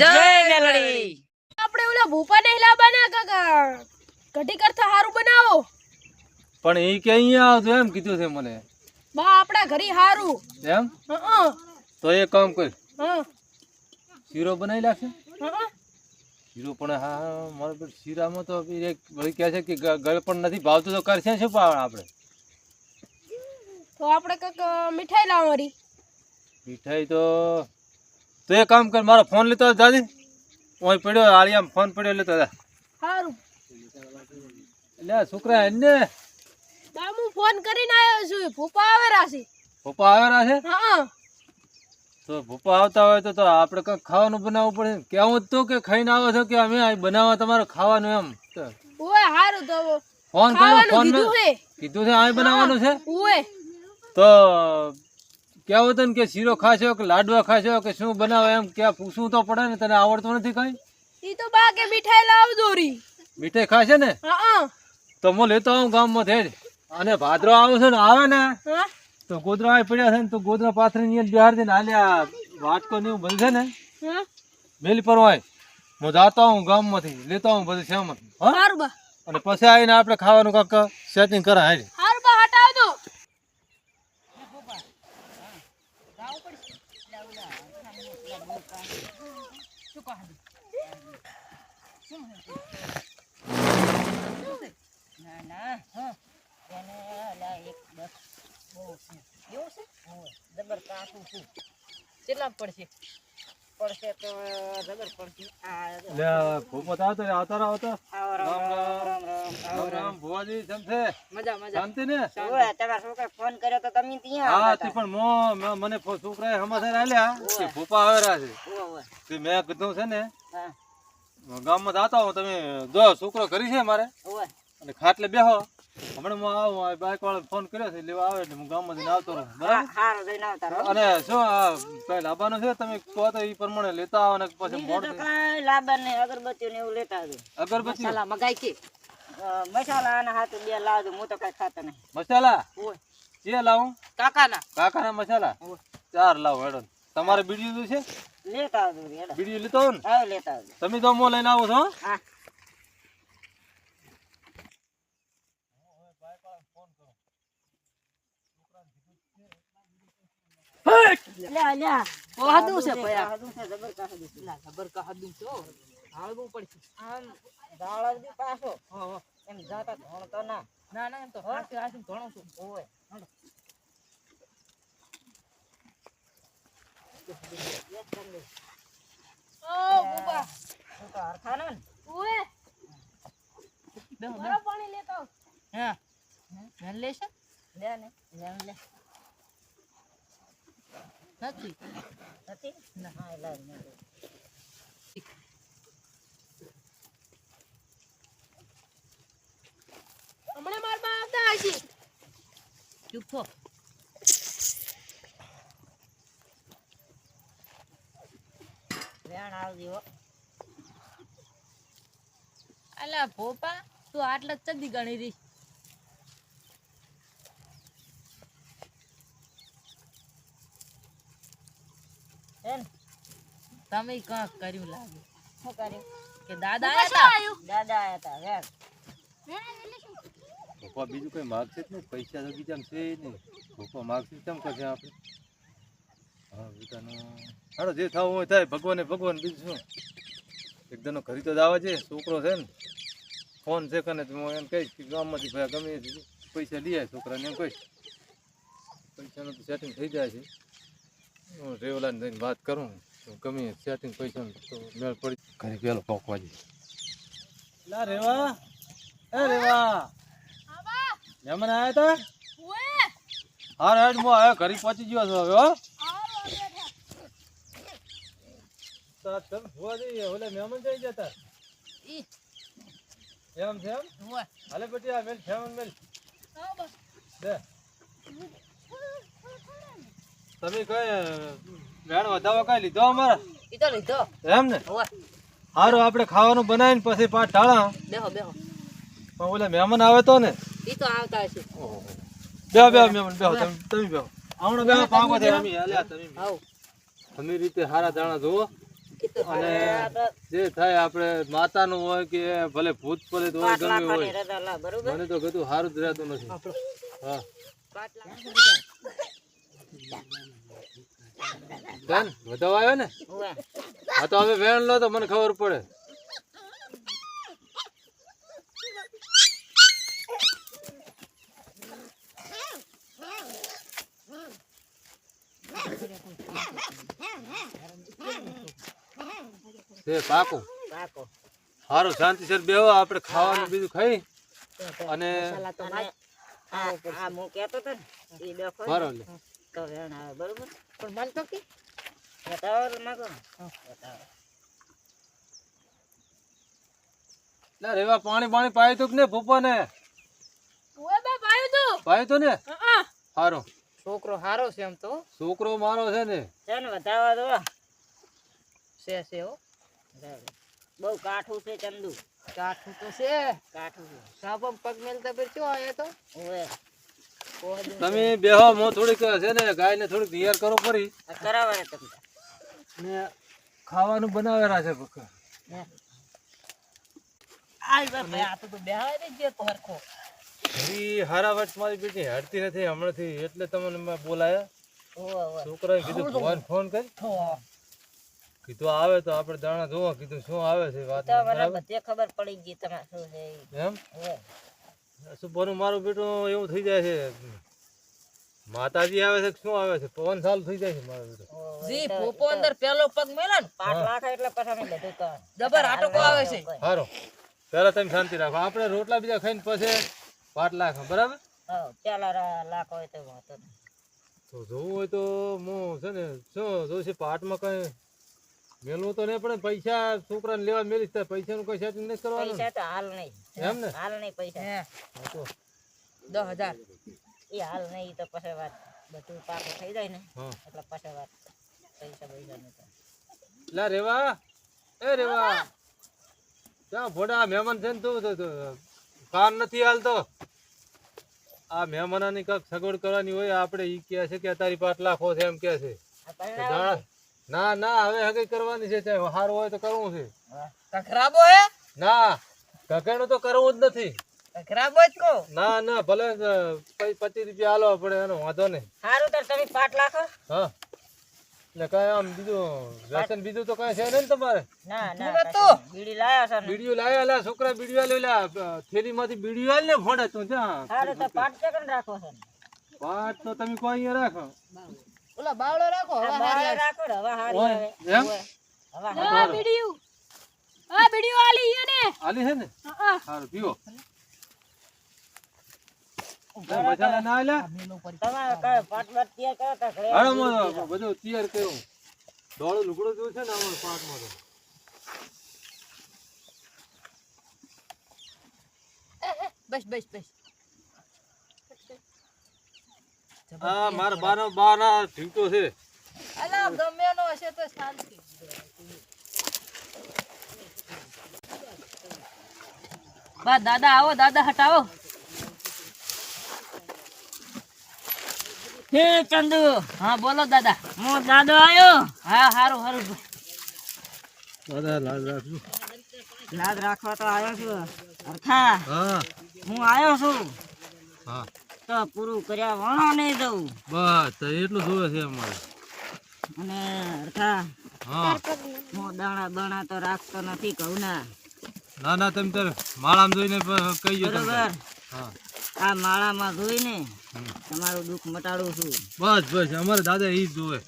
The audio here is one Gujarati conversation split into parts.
જય મેલડી આપણે ઓલા ભૂપા કાકા. કઢી કરતા હારું બનાવો. પણ એ કે અહીંયા આવતું એમ કીધું છે મને. બા આપણા ઘરે હારું. એમ? હં તો એ કામ કર. હં. શીરો બનાવી લાગશે હં શીરો પણ હા મારે શીરામાં તો એક વળી કહે છે કે ગળ પણ નથી ભાવતું તો કરશે શું પાવણ આપણે? તો આપણે કંઈક મીઠાઈ લાવો મારી મીઠાઈ તો તો એ કામ કર મારો ફોન લેતો આવ દાદી ઓય પડ્યો આળિયામાં ફોન પડ્યો લેતો જા. સારું એટલે છોકરા એને હું ફોન કરીને આવ્યો છું. ભૂપા આવેરા છે. પપ્પા આવેલા છે? હા. તો ભૂપા આવતા હોય તો તો આપણે કંઈક ખાવાનું બનાવવું પડે. કેવું તો કે ખાઈને આવો છો કે અમે બનાવવા તમારે ખાવાનું એમ. ઓય હારું તો ફોન કર્યો ફોન કીધું છે. કીધું છે અહીં બનાવવાનું છે? ઓય. તો કેવું તને કે શીરો ખાશો કે લાડવા ખાશો કે શું બનાવો એમ? કે પૂછવું તો પડે ને તને આવડતું નથી કઈ? ઈ તો બા કે મીઠાઈ લાવજો રી મીઠાઈ ખાશે ને? હા તો હું લેતો આવું ગામમાં થે અને ભાદરો આવે છે ને આવે ને તો ગોદરા આવી પડ્યા છે ને તો ગોદરા પાથરી ની બિહાર દે ને આલ્યા વાટકો ને એવું બનશે ને? મેલી પર હોય. હું જાતો હું ગામમાંથી લેતો આવું બધું બા. અને પછી આવીને આપણે ખાવાનું કાંક સેટિંગ કરા હારી હારું બા હટાવ દો કેટલા પડશે? પડશે તો જબર પડશે. આ ભૂપત આવતો રે, આવતા રહો આવતા. રામ રામ. રામ. રામ ભુવાજી છે? મજા મજા. શાંતિ ને? ઓય તમારા છોકરા ફોન કર્યો તો તમે ત્યાં હા તે પણ મો મને ફો- છોકરાએ સમાચાર આલ્યા કે ભૂપા આવેરા છે. તે મેં કીધું છે ને હા, ગામમાં જાતા હો તમે જો છોકરો કરી છે મારે. ઓય. અને ખાટલે બેહો. હમણાં હું આવું બાઈક વાળા ફોન કર્યો છે લેવા આવે એટલે હું ગામમાં જઈને આવતો રહું. બરાબર. અને શું આ કઈ લાવવાનું છે? તમે કહો તો એ પ્રમાણે લેતા આવો ને પછી મોડ લાંબા ને અગરબત્તી ને એવું લેતા આવજો. અગરબત્તી મસાલા મગાઈ કે? મસાલા અને હાથે બે લાવજો હું તો કઈ ખાતો નહીં. મસાલા. જે લાવું? કાકાના. કાકાના મસાલા? ચાર લાવો હેડો. તમારે બીડીયું છે? લેતા આવજો. બીડીયું લીધો ને? હા લેતા આવજો. તમે તો મો લઈને આવો છો હો? હા! લ્યા, લ્યા. કાહદું છે ભયા. કાહદું છે, જબર કાહદું છે. ખબર કાહદું તો હાલવું પડશે. આમ દાળ જ પાછો. એમ જાતા ધોણતો ના. ના ના એમ તો હાથે હાથે ઘણો છું. ઓય. ઓ બુબા. તો હરખાનો ને. બેહો, પાણી લેતો હા. લેશે? લે ને. લે લે. નથી. નથી? હમણાં બા આવતા હશે. ચૂપ થો વેણ આવજો અલા ભોપા તું આટલા ચડી ગણી રહી. તમે કાંક કર્યું લાગે. શું કર્યું? કે દાદા આયા હતા દાદા આયા હતા વેર ભોપા બીજું કઈ માગશે જ નહીં? પૈસા તો બીજા છે જ નહીં. ભોપા માગશે કેમ કરશે આપણે? હા બીજાનું હાડો જે થવું હોય થાય. ભગવાને ભગવાન બીજું શું? એકદમ ઘરી તો દાવા છે. છોકરો છે ને. ફોન છે કને તો હું એમ કહીશ કે ગામમાંથી ભાઈ ગમે પૈસા લઈ આવે છોકરાને એમ કહીશ. પૈસાનું તો સેટિંગ થઈ જાય છે. હું રેવલાને જઈને વાત કરું. ગમે સેટિંગ પૈસા તો મેળ પડી ઘરે પેલો પોકવા જઈએ લા રેવા એ રેવા. મહેમાન આવ્યા તા? ઓએ હા રાઈટ મો આવ્યો ઘરે પહોંચી ગયો છો હવે હો. તો તમ જોવા જઈએ ઓલે મહેમાન જઈ જતા. ઈ એમ છે એમ? ઓએ હાલે બેટી આ મેલ મહેમાન મેલ. હા બસ દે તમે કઈ વેણ વધાવો કઈ લીધો અમારે? ઈ તો લીધો. એમ ને સારું આપણે ખાવાનું બનાવીને પછી પાછ ટાળા બેહો બેહો. પણ ઓલા મહેમાન આવે તો ને? ઈ તો આવતા હશે. બેહો બેહો મહેમાન બેહો તમે તમે બેહો. આવણો બેહો પાંગો છે. અમે હાલ્યા તમે આવો. તમે રીતે હારા દાણા જોવો અને જે થાય આપણે માતાનું હોય કે ભલે ભૂત પ્રેત હોય ગમે હોય. મને તો બધું સારું જ રહેતું નથી. હા. બેન વધાવ આવ્યો ને? હા તો હવે વેણ લો તો મને ખબર પડે. તે પાકું. પાકો. સારું બેહો આપણે ખાવાનું બીજું ખાઈ. અને આ હું કેતો હતો ને એ ડખો તો વેણ આવે બરોબર? પણ મન તો કે? બતાવો માગો ને. બતાવો લે રેવા પાણી પાણી પાયું તું કે ને ભૂપા ને ઓય બા પાયું તું? પાયું તું ને? હા. સારું છોકરો હારો છે એમ તો. છોકરો મારો છે ને. છે ને વધાવા દો. છે છે હો. બહુ કાઠું છે ચંદુ. કાઠું તો છે. કાઠું છે. સાપમ પગ મેલતા પર ચો આયા તો. ઓવે. તમે બેહો હું થોડીક છે ને ગાયને થોડીક તૈયાર કરો કરાવે ને ખાવાનું બનાવેલા છે હારા વર્ષ મારી બેટી હડતી નથી હમણાંથી એટલે તમને બોલાયા. છોકરાએ કીધું ભગવાન ફોન કરી. કીધું આવે તો આપણે દાણા જોવા કીધું શું આવે છે? વાત મને બધે ખબર પડી ગઈ તમે શું છે એમ? બનું મારું બેટું એવું થઈ જાય છે. માતાજી આવે છે કે શું આવે છે? પવન સાલ થઈ જાય છે મારો બેટો. જી પોપો અંદર પહેલો પગ મેલો ને. પાટ લાખા એટલે પછી અમે બધું તો જબર આટકો આવે છે. હારો. પહેલા તમે શાંતિ રાખો. આપણે રોટલા બીજા ખાઈને પછી પાટ લાખ બરાબર? હા ચાલા લાખ હોય તો વાંધો તો જોવું હોય તો હું છે ને શું જોઉં છે પાટમાં કઈ મેલવું તો નહીં પણ પૈસા છોકરાને લેવા મેલીશ તો પૈસાનું કઈ સેટિંગ નથી કરવાનું. પૈસા તો હાલ નહીં. એમ ને? હાલ નહીં પૈસા. તો. દસ હજાર. એ હાલ નહીં તો પછી વાત. બધું પાકું થઈ જાય ને એટલે પછી વાત. પૈસા પૈસા નહીં લા રેવા. એ રેવા. ત્યાં ભોડા મહેમાન છે ને તું કાન નથી હાલતો. આ મહેમાનની કાંક સગવડ કરવાની હોય આપણે ઈ કહે છે કે તારી પાંચ લાખો છે એમ કહે છે. જાણ- ના ના હવે હગે કરવાની છે ચાહે સારું હોય તો કરવું છે. ખરાબ હોય હે? ના કકેણું તો કરવું જ નથી. જ ના ના ભલે પચીસ રૂપિયા હાલો પડે એનો વાંધો નહીં. સારું તો તમે પાંચ લાખ. હા. એટલે કઈ આમ બીજું વ્યસન બીજું તો કઈ છે નહીં તમારે? ના ના નતું. બીડી લાયા છે બીડીઓ લાયા લા છોકરા બીડીઓ લઈ લા થેલીમાંથી બીડીઓ આલ ને ફોડે તું તો રાખો છે તો તમે કોઈ અહીંયા રાખો. ઓલા બાવળો રાખો હવે હારી રાખો હવે હારી આવે. એમ. હવે હા બીડીયું. હા બીડીયું આલી હે ને. આલી હે ને? હા સારું પીવો. મસાલા ના આલ્યા? તમારે કઈ પાંચ વાર તૈયાર કરો તો ઘરે હાલો હું બધું તૈયાર કર્યું. દોડું લુગડું જોયું છે ને અમારે પાકમાં તો. બસ બસ બસ. હા મારા બાનો બાના ઠીકતો છે. અલા ગમે હશે તો શાંતિ. બા દાદા આવો દાદા હટાવો. હે ચંદુ. હા બોલો દાદા. હું દાદો આવ્યો હા હારું હારું. દાદા લાજ રાખજો. લાજ રાખવા તો આવ્યો છું. અરખા હા. હું આવ્યો છું. હા. તો પૂરું કર્યા વણો નહીં દઉં. બસ એટલું જોવે છે અમારે. અને અર્થા હા. હું દાણા બાણા તો રાખતો નથી કહું ના ના ના તમે તારે માળામાં જોઈને કહી બરોબર. હા. આ માળામાં જોઈને. તમારું દુઃખ મટાડું છું. બસ બસ અમારે દાદા એ જ જોવે.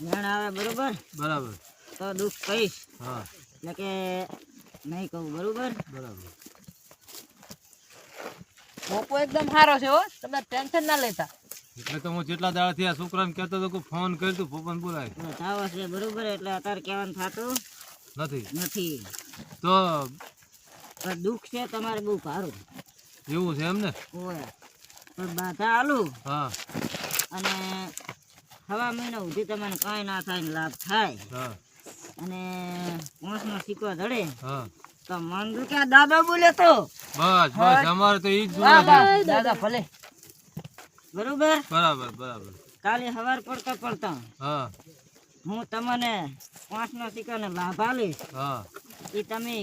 મેણ આવે બરોબર? બરાબર. તો દુઃખ કહીશ. હા. એટલે કે નહીં કહું બરોબર? બરાબર. પોપો એકદમ સારો છે હો તમે ટેન્શન ના લેતા. એટલે તો હું જેટલા દાડાથી આ છોકરાને કહેતો હતો કે ફોન કરી તું પપ્પાને બોલાય બતાવો છે બરોબર? એટલે અત્યારે કહેવાનું થતું. નથી. નથી. તો દુઃખ છે તમારે બહુ સારું એવું છે એમ ને પણ બાધા આલુ. હા. અને હવા મહિના સુધી તમને કાંઈ ના થાય લાભ થાય. હા. અને મોસનો સિક્કો ધડે હા. તો મન દુખ્યા દાદા બોલે તો. બસ બસ અમારે તો ઈ જ બા દાદા ભલે. બરોબર? બરાબર બરાબર. કાલે સવાર પડતા પડતા. હા. હું તમને પાંચનો સિક્કાનો લાભ આલીશ હા. એ તમે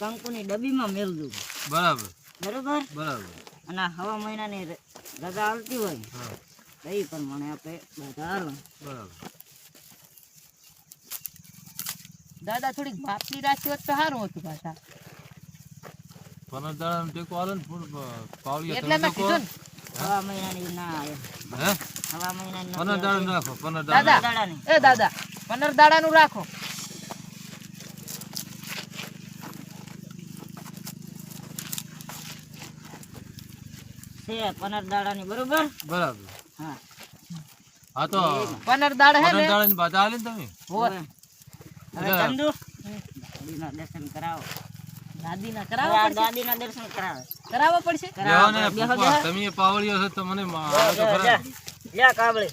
કંકુની ડબ્બીમાં મેળજો બરાબર. બરોબર? બરાબર. અને હવા મહિનાની રજા આવતી હોય. તો એ પ્રમાણે આપણે બધા બરાબર. દાદા થોડીક માપની રાખી હોત તો સારું હતું પાછા. પનર દાડા ટેકો આલે ને ફૂલ પાવડિયા એટલે મેં કીધું હવા મહિનાની ના આવે. હે? હવા મહિનાની પનર નથી દાડા આવતી. રાખો પનર દાડાની એ દાદા પંદર રાખો. છે પંદર બરોબર? બરાબર. હા. હા તો પંદર દાડા હે પનર ને? દાડા ની બાધા આલે ને તમે. હવે ચંદુ? દાદીના દર્શન કરાવો. દાદીના દર્શન કરાવે. કરાવવા પડશે. તમે છો તો મને કાબળી.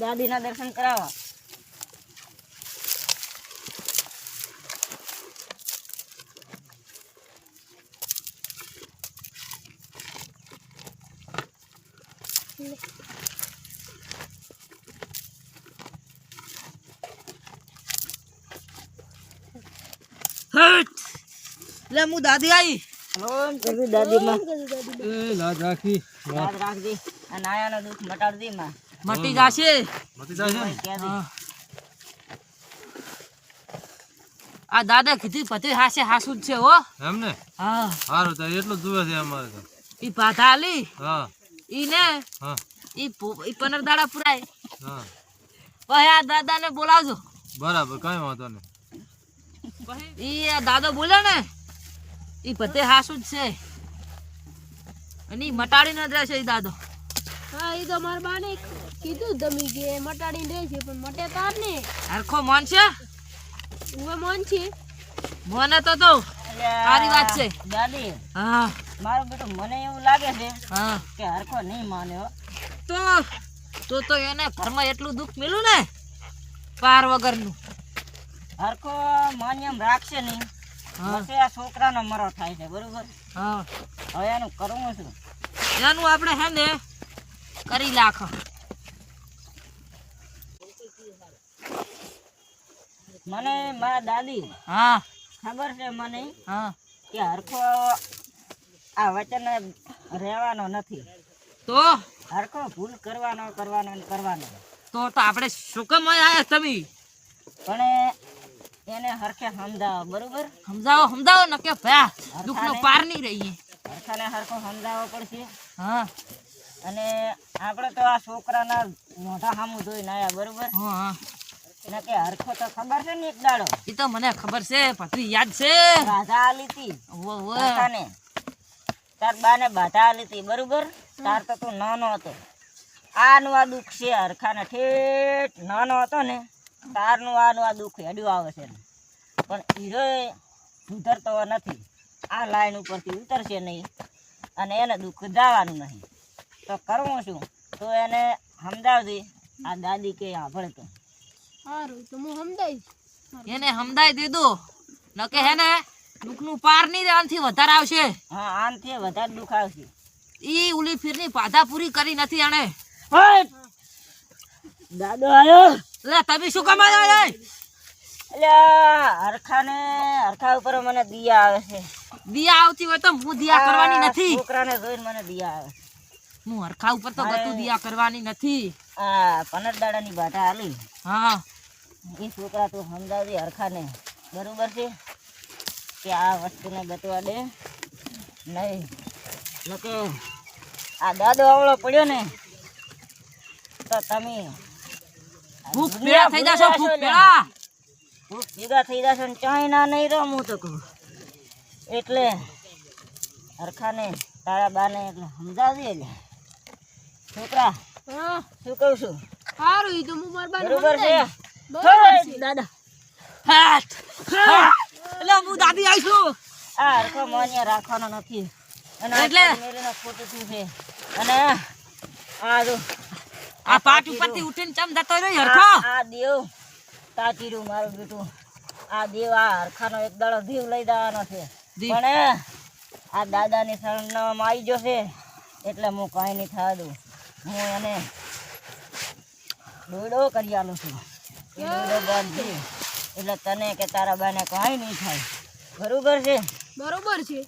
દાદીના દર્શન કરાવો લે હું દાદી આવી ઓમ કરવી દાદીમાં એ લાજ રાખી યાદ રાખજે આ નાયાનો દુઃખ દાદી માં. મટી જાશે. આ દાદા કીધું પતિ હાસે હાસુ જ છે હો. એમ ને? હા. સારું તો એટલું જુએ છે અમારે તો. ઈ પાતાલી હા. ઈ ને હા. ઈ ઈ પનર દાડા પુરાય. હા. પછી આ દાદાને બોલાવજો. બરાબર કઈ વાંધો નહીં. ઈ આ દાદો બોલ્યો ને? ઈ બધે હાસુ જ છે. અને ઈ મટાડી ન રહેશે ઈ દાદો. હા એ તો મારા બાને કીધું દમી ગયે મટાડીને રહે છે પણ મટે તાર ને. હરખો મોન છે? હું મન છે. મોને તો તો સારી વાત છે. દાદી હા. મારું બેટો મને એવું લાગે છે હા. કે હરખો નહીં માન્યો તો તો તો એને ઘરમાં એટલું દુઃખ મળ્યું ને પાર વગરનું. હરખો માન્યમ રાખશે નહીં. પછી આ છોકરાનો મરો થાય છે બરોબર? હા. હવે એનું કરવું શું એનું આપણે હે ને કરી લાખ મને મારા દાદી હા. ખબર છે મને? હા. કે હરખો આ વચન રહેવાનો નથી. તો? હરખો ભૂલ કરવાનો કરવાનો ને કરવાનો. તો તો આપણે શું કામ આવ્યા તમે? પણ એને હરખે સમજાવો બરોબર? સમજાવો સમજાવો ને કે ભયા દુઃખનો પાર નહીં રહીએ. હરખાને હરખો સમજાવવો પડશે. હા. અને આપણે તો આ છોકરાના મોઢા સામું જોઈ નાયા બરોબર? હા હા. ને કે હરખો તો ખબર છે ને એક દાડો? એ તો મને ખબર છે યાદ છે. રાધા આલી હતી વો વો હરખાને. તાર બાને બાધા આલી હતી બરોબર? તાર તો તું નાનો હતો. આનું આ દુઃખ છે હરખાને ઠેઠ નાનો હતો ને. તારનું આનું આ દુઃખ હેડ્યું આવે છે પણ હીરો સુધરતો નથી. આ લાઈન ઉપરથી ઉતરશે નહીં અને એને દુઃખ જવાનું નહીં. તો કરવું શું તો એને સમજાવજે. આ દાદી કે સાંભળે તો. સારું તો હું સમજાઈશ. એને સમજાવી દીધું. ન કે હે ને દુઃખનું પાર નહીં આનથી આનાથી વધારે આવશે. હા આનથી વધારે દુઃખ આવશે. ઈ ઉલી ફીરની પાધા પૂરી કરી નથી આણે. દાદો આવ્યો લે તમે શું કામ આવ્યા? અલ્યા હરખાને હરખા ઉપર મને દિયા આવે છે. દિયા આવતી હોય તો હું દિયા કરવાની નથી. છોકરાને જોઈને મને દિયા આવે હું હરખા ઉપર તો ગતું દિયા કરવાની નથી. આ પનર દાડાની બાધા આલી હા. એ છોકરા તું સમજાવજે હરખાને. બરોબર છે? કે આ વસ્તુને ગતવા દે. નહીં. કે આ દાદો આવડો પડ્યો ને તો તમે ભૂખ પેડા થઈ જશો ભૂખ પેડા ભૂખ ભેગા થઈ જશો ને ચાઈના નહીં રહો હું તો કહું. એટલે હરખાને તારા બાને એટલે સમજાવજે એટલે છોકરા હા. શું કહું છું? સારું એ તો હું મારા બરોબર છે? દાદા. હાટ. એટલે હું દાદી આવીશું આ હરખો માન્ય રાખવાનો નથી. અને એટલે? મેરીનો ખોટું શું છે? અને આ જો આ પાટ ઉપરથી ઉઠીને ચમ જતો રહ્યો હરખો? આ દેવ તાચીરું મારું બેટું આ દેવ આ હરખાનો એક દાડો દીવ લઈ જવાનો છે. પણ આ દાદાની શરણમાં આવી જશે એટલે હું કાંઈ નહીં થવા દઉં. હું એને દોડો કરી આલું છું. દોડો બાંધશે એટલે તને કે તારા બાને કાંઈ નહીં થાય. બરોબર છે? બરોબર છે.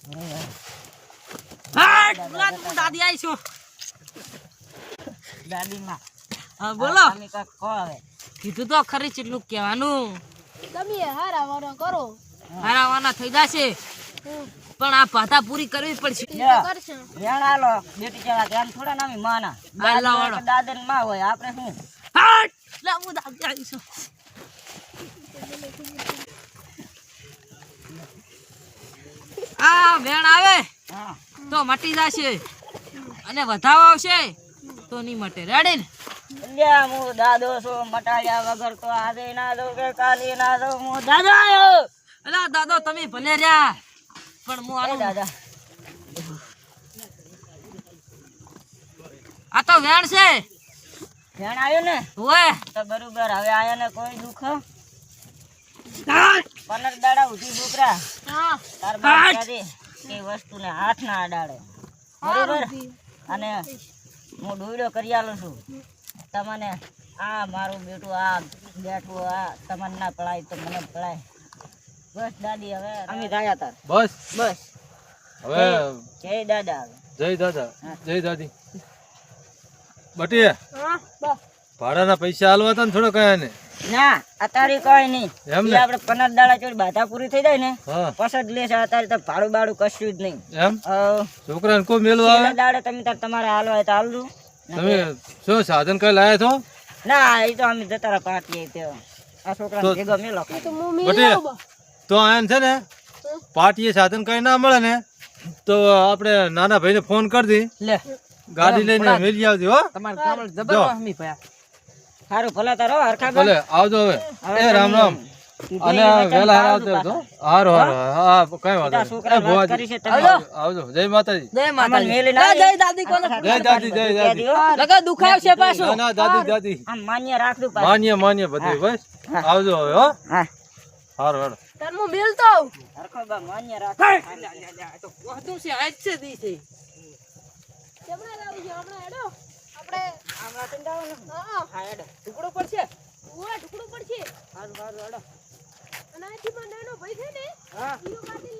દાદી આવી છો. દાદીમાં હા બોલો. કીધું તો ખરી ચેટલું કહેવાનું. તમે હારા કરો. હારાવાના થઈ જશે. પણ આ પાતા પૂરી કરવી પડશે. એ તો આલો. બેટી ચડા ધ્યાન થોડા નામી માના. બાયલા વાળો. દાદા માં હોય આપણે શું? હાટ! લે દાદી આવી આ વેણ આવે. તો મટી જશે. અને વધાવો આવશે. તો નહીં મટે. રેડી ને? લ્યા હું? દાદો છું મટાડ્યા વગર તો આજે ના દઉં કે કાલે ના દઉં હું દાદા આવ્યો અલા દાદો તમે ભલે રહ્યા પણ હું એ દાદા. આ તો વેણ છે. વેણ આવ્યો ને? ઓય. તો બરોબર હવે આયા ને કોઈ દુઃખ? પંદર દાડા ઉઠી એ વસ્તુ તાર એ વસ્તુને હાથ ના અડાડે. બરોબર? અને હું ડોયડો કરી આલું છું. તમને આ મારું બેટું આ બેઠું આ તમને ના પડાય તો મને પડાય. બસ દાદી હવે અમે ગયા તાર. બસ. બસ. હવે જય દાદા જય દાદા. જય દાદી. બટી હા બસ ભાડાના પૈસા હાલવા હતા ને થોડો કયા ને? ના અત્યારે કઈ નહીં. એમ આપણે પંદર દાડા ચોરી બાધા પૂરી થઈ જાય ને પસંદ પછી જ લેશે અત્યારે તો ભાડું બાડું કશું જ નહીં. એમ? છોકરાને કોઈ મેળવા આવે? દાડે તમે તાર તમારે હાલવા હોય તો હાલજો. તમે શું સાધન કઈ લાયા છો? ના એ તો અમે જતા રહ્યા પાટીએ આ છોકરા ભેગો મેલો. તો બટી. તો આયન છે ને પાટીએ સાધન કઈ ના મળે ને તો આપણે નાના ભાઈને ફોન કરી દી. લે. ગાડી લઈને મેલી આવજો હો. તમારે કામ જો. જબરદસ્ત મી ભયા સારું ભલા તારો હરખા ભલે આવજો હવે. એ રામ રામ. અને આ વહેલા હાર આવજો તો. હારો હારો હા? કઈ ભુવાજી. કરી છે તમે આવજો જય માતાજી. જય માતાજી. મેલી ના જય દાદી કોને જય દાદી જય દાદી. લગા દુખાવશે પાછું. ના દાદી દાદી. આમ માન્ય રાખજો પાછો. માન્ય માન્ય બધે બસ. આવજો હવે હો. હા. હારો હારો. તાર હું મિલતો હરખો બા માન્ય રાખજો. વધુ છે આજ છે દી છે. હમણાં લાવજો છે, હમણાં હેડો. આપણે તો જવાનું. હા, હા, હેડો. ટુકડો પડશે? ઉવા ટુકડો પડશે. હાર હાર હેડો. અને આથી પણ નાનો ભાઈ છે ને હા. ઈયો કાઢી